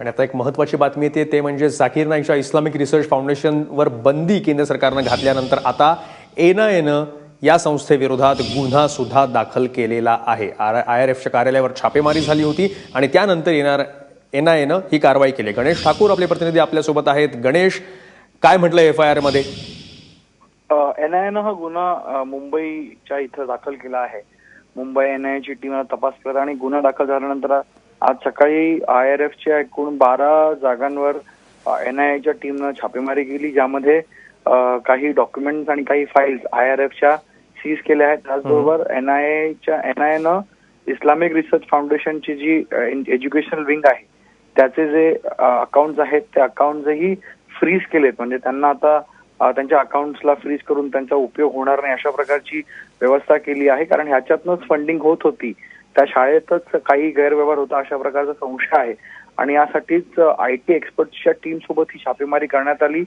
आणि आता एक महत्वाची बातमी येते ते म्हणजे झाकीर नाईकच्या इस्लामिक रिसर्च फाउंडेशनवर बंदी केंद्र सरकारनं घातल्यानंतर आता एन आय एनं या संस्थेविरोधात गुन्हा सुद्धा दाखल केलेला आहे. आर आय आर एफच्या कार्यालयावर छापेमारी झाली होती आणि त्यानंतर येणार एन आय एनं ही कारवाई केली. गणेश ठाकूर आपले प्रतिनिधी आपल्यासोबत आहेत. गणेश काय म्हटलं एफ आय आरमध्ये? एन आय हा गुन्हा मुंबईच्या इथं दाखल केला आहे. मुंबई एन आय ची टीम तपास करत आणि गुन्हा दाखल झाल्यानंतर आज सकाळी आय आर एफच्या एकूण बारा जागांवर एन आय च्या टीमनं छापेमारी केली ज्यामध्ये काही डॉक्युमेंट्स आणि काही फाईल्स आय आर एफच्या सीज केल्या आहेत. त्याचबरोबर एन आय च्या एन आय न इस्लामिक रिसर्च फाउंडेशनची जी एज्युकेशनल विंग आहे त्याचे जे अकाउंट आहेत ते अकाउंटही फ्रीज केलेत. म्हणजे त्यांना आता त्यांच्या अकाउंट्सला फ्रीज करून त्यांचा उपयोग होणार नाही अशा प्रकारची व्यवस्था केली आहे. कारण ह्याच्यातनंच फंडिंग होत होती. त्या शाळेतच काही गैरव्यवहार होता अशा प्रकारचा संशय आहे. आणि यासाठीच आय टी एक्सपर्टच्या टीम सोबत ही छापेमारी करण्यात आली.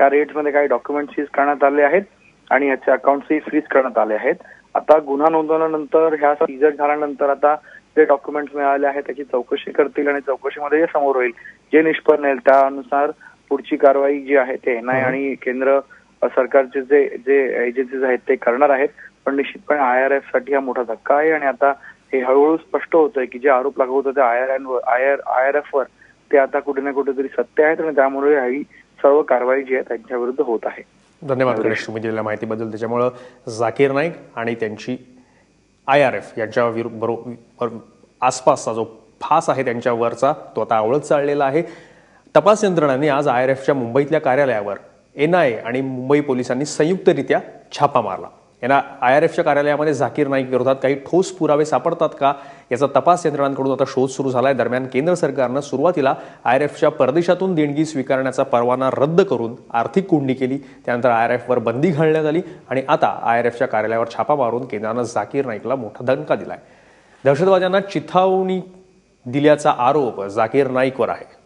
या रेट्समध्ये काही डॉक्युमेंट सीज करण्यात आले आहेत आणि याचे अकाउंट्सही फ्रीज करण्यात आले आहेत. आता गुन्हा नोंदवल्यानंतर ह्या सीजर झाल्यानंतर आता जे डॉक्युमेंट्स मिळाले आहेत त्याची चौकशी करतील आणि चौकशीमध्ये जे समोर होईल. जे निष्पन्न येईल त्यानुसार पुढची कारवाई जी आहे ते एन आय आणि केंद्र सरकारचे जे जे एजन्सीज आहेत ते करणार आहेत. पण निश्चितपणे आय आर एफसाठी हा मोठा धक्का आहे आणि आता हे हळूहळू स्पष्ट होतंय की जे आरोप लागू होते ते I R I R I R F वर ते आता कुठे ना कुठेतरी सत्य आहेत आणि त्यामुळे ही सर्व कारवाई जी आहे त्यांच्या विरुद्ध होत आहे. धन्यवाद गणेश तुम्ही दिलेल्या माहितीबद्दल. त्याच्यामुळं झाकीर नाईक आणि त्यांची आय आर एफ यांच्या बरोबर आसपासचा जो फास आहे त्यांच्यावरचा तो आता आवळत चाललेला आहे. तपास यंत्रणांनी आज आय आर एफच्या मुंबईतल्या कार्यालयावर एन आय आणि मुंबई पोलिसांनी संयुक्तरित्या छापा मारला. यांना आय आर एफच्या कार्यालयामध्ये झाकीर नाईक विरोधात काही ठोस पुरावे सापडतात का याचा तपास यंत्रणांकडून आता शोध सुरू झाला आहे दरम्यान केंद्र सरकारनं सुरुवातीला आय आर एफच्या परदेशातून देणगी स्वीकारण्याचा परवाना रद्द करून आर्थिक कोंडी केली. त्यानंतर आय आर एफवर बंदी घालण्यात आली आणि आता आय आर एफच्या कार्यालयावर छापा मारून केंद्रानं झाकीर नाईकला मोठा धनका आहे दहशतवाद्यांना चिथावणी दिल्याचा आरोप झाकीर नाईकवर आहे.